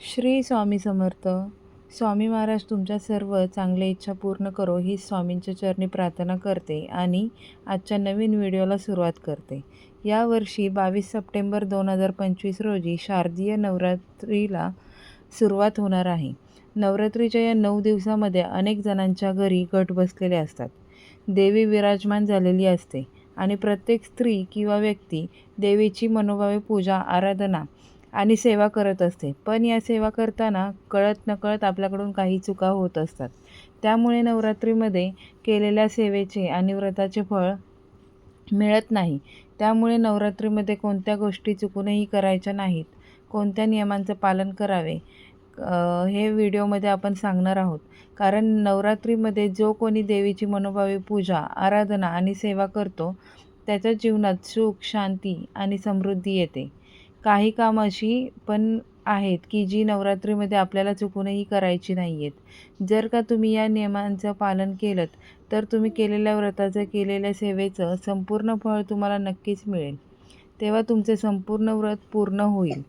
श्री स्वामी समर्थ. स्वामी महाराज तुमच्या सर्व चांगल्या इच्छा पूर्ण करो ही स्वामींच्या चरणी प्रार्थना करते आणि आजच्या नवीन व्हिडिओला सुरुवात करते. यावर्षी बावीस सप्टेंबर दोन हजार पंचवीस रोजी शारदीय नवरात्रीला सुरुवात होणार आहे. नवरात्रीच्या या नऊ दिवसामध्ये अनेक जणांच्या घरी गट बसलेले असतात. देवी विराजमान झालेली असते आणि प्रत्येक स्त्री किंवा व्यक्ती देवीची मनोभावे पूजा आराधना आणि सेवा करत असते. पण या सेवा करताना कळत नकळत आपल्याकडून काही चुका होत असतात. त्यामुळे नवरात्रीमध्ये केलेल्या सेवेचे आणि व्रताचे फळ मिळत नाही. त्यामुळे नवरात्रीमध्ये कोणत्या गोष्टी चुकूनही करायच्या नाहीत. कोणत्या नियमांचं पालन करावे हे व्हिडिओमध्ये आपण सांगणार आहोत. कारण नवरात्रीमध्ये जो कोणी देवीची मनोभावी पूजा आराधना आणि सेवा करतो त्याच्या जीवनात सुख शांती आणि समृद्धी येते. काही कामं अशी पण आहेत की जी नवरात्रीमध्ये आपल्याला चुकूनही करायची नाही आहेत जर का तुम्ही या नियमांचं पालन केलं तर तुम्ही केलेल्या व्रताचं केलेल्या सेवेचं संपूर्ण फळ तुम्हाला नक्कीच मिळेल. तेव्हा तुमचे संपूर्ण व्रत पूर्ण होईल.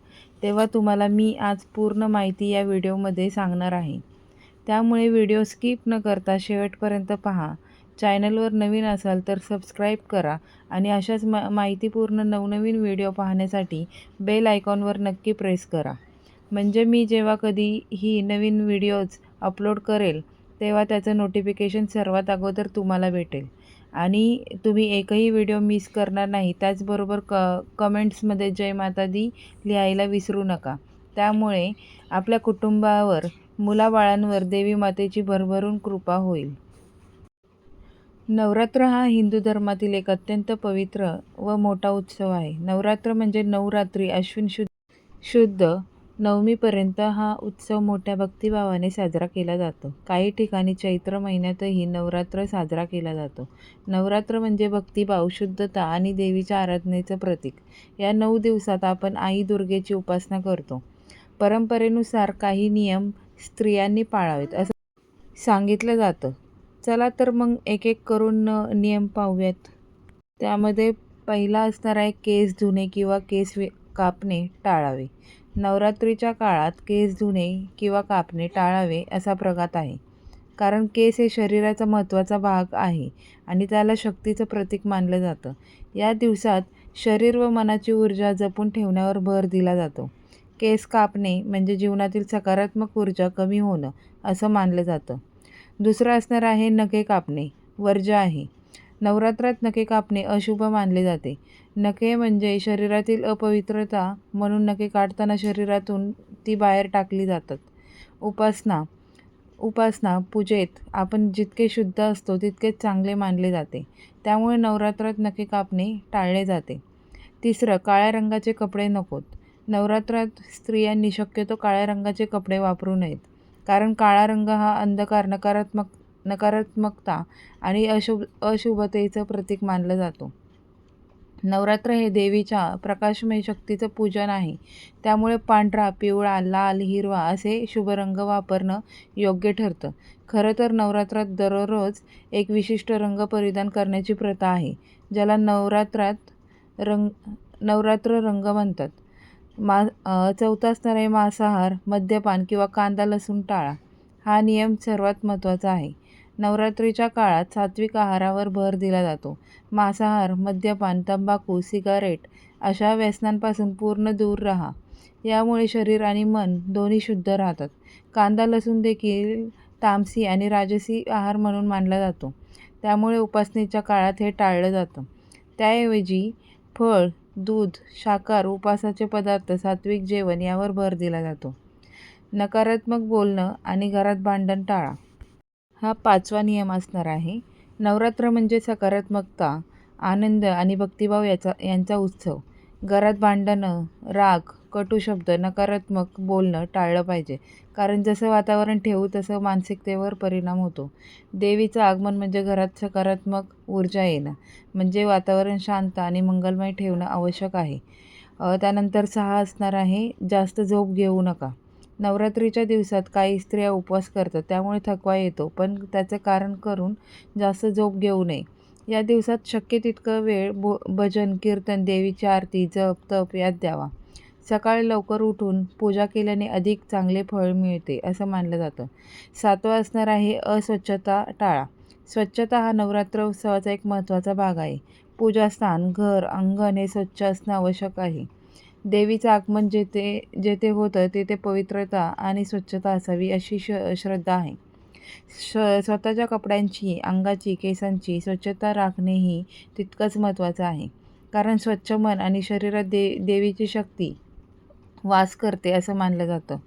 तेव्हा तुम्हाला मी आज पूर्ण माहिती या व्हिडिओमध्ये सांगणार आहे. त्यामुळे व्हिडिओ स्किप न करता शेवटपर्यंत पहा. चॅनलवर नवीन असाल तर सबस्क्राईब करा आणि अशाच मा माहितीपूर्ण नवनवीन व्हिडिओ पाहण्यासाठी बेल आयकॉनवर नक्की प्रेस करा. म्हणजे मी जेव्हा कधी ही नवीन व्हिडिओज अपलोड करेल तेव्हा त्याचं नोटिफिकेशन सर्वात अगोदर तुम्हाला भेटेल. आणि तुम्ही एकही व्हिडिओ मिस करणार नाही त्याचबरोबर क कमेंट्समध्ये जय माता दी लिहायला विसरू नका. त्यामुळे आपल्या कुटुंबावर मुलाबाळांवर देवी मातेची भरभरून कृपा होईल. नवरात्र हा हिंदू धर्मातील एक अत्यंत पवित्र व मोठा उत्सव आहे. नवरात्र म्हणजे नवरात्री अश्विन शुद्ध शुद्ध नवमीपर्यंत हा उत्सव मोठ्या भक्तिभावाने साजरा केला जातो. काही ठिकाणी चैत्र महिन्यातही नवरात्र साजरा केला जातो. नवरात्र म्हणजे भक्तिभाव शुद्धता आणि देवीच्या आराधनेचं प्रतीक. या नऊ दिवसात आपण आई दुर्गेची उपासना करतो. परंपरेनुसार काही नियम स्त्रियांनी पाळावेत असं सांगितलं जातं. चला तर मग एक एक करून नियम पाहूयात. त्यामध्ये पहिला असणार आहे केस धुणे किंवा केस वे कापणे टाळावे. नवरात्रीच्या काळात केस धुणे किंवा कापणे टाळावे असा प्रघात आहे. कारण केस हे शरीराचा महत्त्वाचा भाग आहे आणि त्याला शक्तीचं प्रतीक मानलं जातं. या दिवसात शरीर व मनाची ऊर्जा जपून ठेवण्यावर भर दिला जातो. केस कापणे म्हणजे जीवनातील सकारात्मक ऊर्जा कमी होणं असं मानलं जातं. दुसरं असणार आहे नखे कापणे. वर्ज्य आहे. नवरात्रात नखे कापणे अशुभ मानले जाते. नखे म्हणजे शरीरातील अपवित्रता म्हणून नखे काढताना शरीरातून ती बाहेर टाकली जातात. उपासना उपासना पूजेत आपण जितके शुद्ध असतो तितकेच चांगले मानले जाते. त्यामुळे नवरात्रात नखे कापणे टाळले जाते. तिसरं काळ्या रंगाचे कपडे नकोत. नवरात्रात स्त्रियांनी शक्यतो काळ्या रंगाचे कपडे वापरू नयेत. कारण काळा रंग हा अंधकार नकारात्मक नकारात्मकता आणि अशुभ अशुभतेचं प्रतीक मानला जातो. नवरात्र हे देवीच्या प्रकाशमय शक्तीचं पूजन आहे. त्यामुळे पांढरा पिवळा लाल हिरवा असे शुभ रंग वापरणं योग्य ठरतं. खरं तर नवरात्रात दररोज एक विशिष्ट रंग परिधान करण्याची प्रथा आहे ज्याला नवरात्रात रंग नवरात्र रंग म्हणतात. मा चौथा स्तर आहे मांसाहार मद्यपान किंवा कांदा लसूण टाळा. हा नियम सर्वात महत्त्वाचा आहे. नवरात्रीच्या काळात सात्विक आहारावर भर दिला जातो. मांसाहार मद्यपान तंबाखू सिगारेट अशा व्यसनांपासून पूर्ण दूर राहा. यामुळे शरीर आणि मन दोन्ही शुद्ध राहतात. कांदा लसूण देखील तामसी आणि राजसी आहार म्हणून मानला जातो. त्यामुळे उपासनेच्या काळात हे टाळलं जातं. त्याऐवजी फळ दूध शाकार उपासाचे पदार्थ सात्विक जेवण यावर भर दिला जातो. नकारात्मक बोलणं आणि घरात भांडण टाळा. हा पाचवा नियम असणार आहे. नवरात्र म्हणजे सकारात्मकता आनंद आणि भक्तिभाव याचा यांचा उत्सव. घरात भांडणं राग कटू शब्द नकारात्मक बोलणं टाळलं पाहिजे. कारण जसं वातावरण ठेवू तसं मानसिकतेवर परिणाम होतो. देवीचं आगमन म्हणजे घरात सकारात्मक ऊर्जा येणं. म्हणजे वातावरण शांत आणि मंगलमय ठेवणं आवश्यक आहे. त्यानंतर सहा असणार आहे जास्त झोप घेऊ नका. नवरात्रीच्या दिवसात काही स्त्रिया उपवास करतात त्यामुळे थकवा येतो. पण त्याचं कारण करून जास्त झोप घेऊ नये. या दिवसात शक्य तितकं वेळ भो भजन कीर्तन देवीची आरती जप तप यात द्यावा. सकाळी लवकर उठून पूजा केल्याने अधिक चांगले फळ मिळते असं मानलं जातं. सातवं असणार आहे अस्वच्छता टाळा. स्वच्छता हा नवरात्र उत्सवाचा एक महत्त्वाचा भाग आहे. पूजास्थान घर अंगण हे स्वच्छ असणं आवश्यक आहे. देवीचं आगमन जेथे जेथे होतं तेथे पवित्रता आणि स्वच्छता असावी अशी श श्रद्धा आहे. श स्वतःच्या कपड्यांची अंगाची केसांची स्वच्छता राखणेही तितकंच महत्त्वाचं आहे. कारण स्वच्छ मन आणि शरीरात दे देवीची शक्ती वास करते असं मानलं जातं.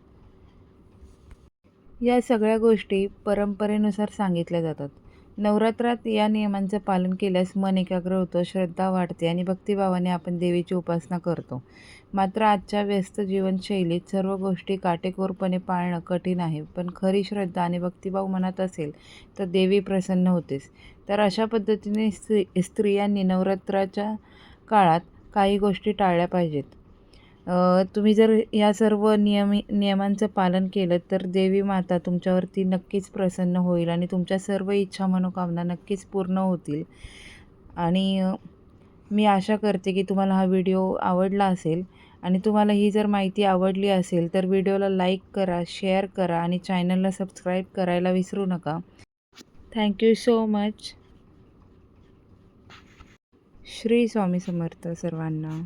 या सगळ्या गोष्टी परंपरेनुसार सांगितल्या जातात. नवरात्रात या नियमांचं पालन केल्यास मन एकाग्र होतं श्रद्धा वाढते आणि भक्तिभावाने आपण देवीची उपासना करतो. मात्र आजच्या व्यस्त जीवनशैलीत सर्व गोष्टी काटेकोरपणे पाळणं कठीण आहे. पण खरी श्रद्धा आणि भक्तिभाव मनात असेल तर देवी प्रसन्न होतेच तर अशा पद्धतीने स्त्री स्त्रियांनी नवरात्राच्या काळात काही गोष्टी टाळल्या पाहिजेत. तुम्ही जर या सर्व नियमी नियमांचं पालन केलं तर देवी माता तुमच्यावरती नक्कीच प्रसन्न होईल आणि तुमच्या सर्व इच्छा मनोकामना नक्कीच पूर्ण होतील. आणि मी आशा करते की तुम्हाला हा व्हिडिओ आवडला असेल आणि तुम्हाला ही जर माहिती आवडली असेल तर व्हिडिओला लाईक करा शेअर करा आणि चॅनलला सबस्क्राईब करायला विसरू नका. Thank you so much. Shri Swami Samarth सर्वांना.